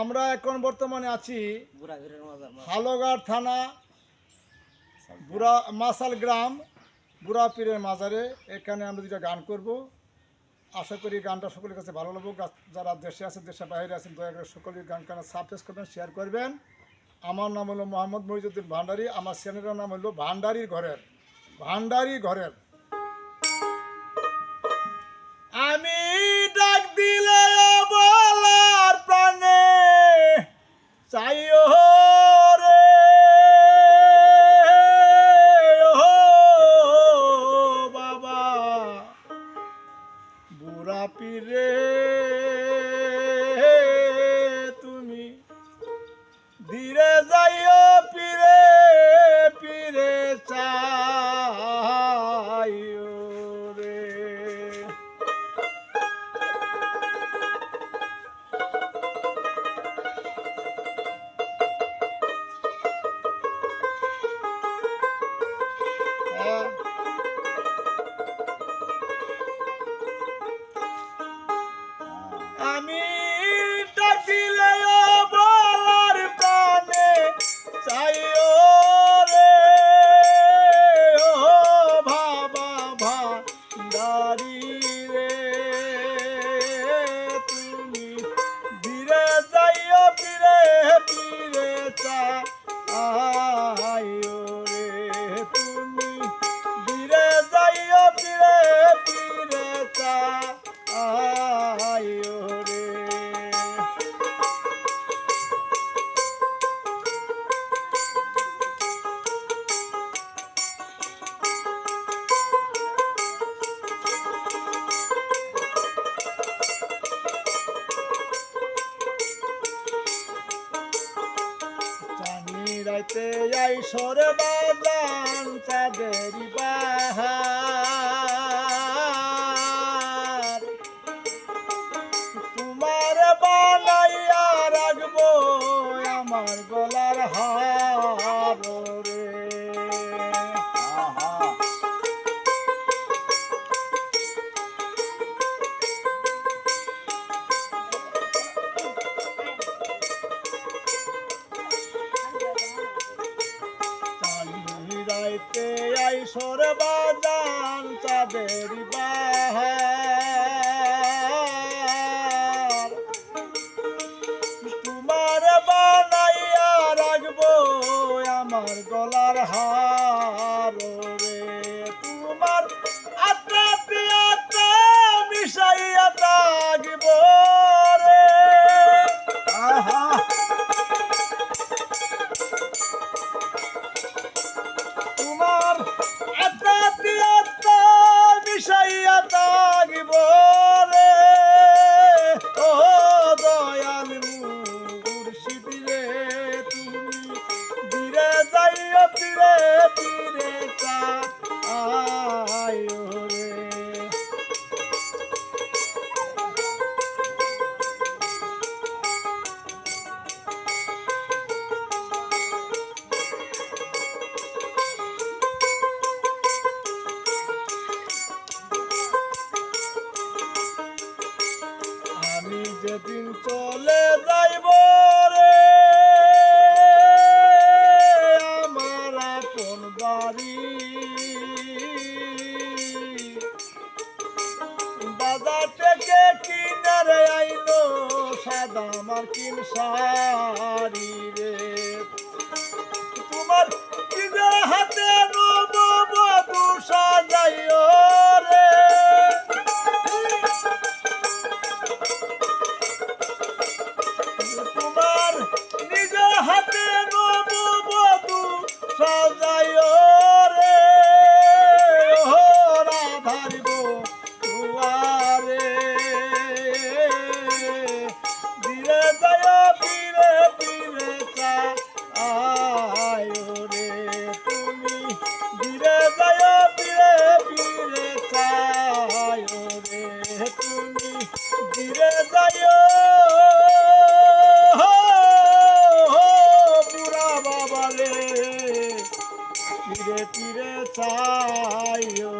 আমরা এখন বর্তমানে আছি হালগাড় থানা বুড়া মাসাল গ্রাম বুড়া পীরের মাজারে। এখানে আমরা দুটা গান করব। আশা করি গানটা সকলের কাছে ভালো লাগবো। যারা দেশে আছে দেশের বাইরে আছেন দয়া করে সকলের গান গান সাবস্ক্রাইব করবেন শেয়ার করবেন। আমার নাম হলো মোহাম্মদ মহিজুদ্দিন ভান্ডারি। আমার চ্যানেলের নাম হলো ভান্ডারির ঘরের ভান্ডারি ঘরের। ধীরে যাইও। ভান্ডারি চাঁদনি রাইতে আই সরে বাজান চাঁদেরি বাহার। সর বাজান চাঁদের বাহার। তোমার বানাইয়া রাখব আমার গলার হার রে। তোমার আত্মা পিয়াতা মিশাইয়া থাকব যেদিন চলে যাইব রে। আমার আপন বাড়ি। বাজার থেকে কিনারে আইলো সাদা আমার কিন শাড়ি রে। তোমার নিজের হাতে ফিরে ফিরে চাইও।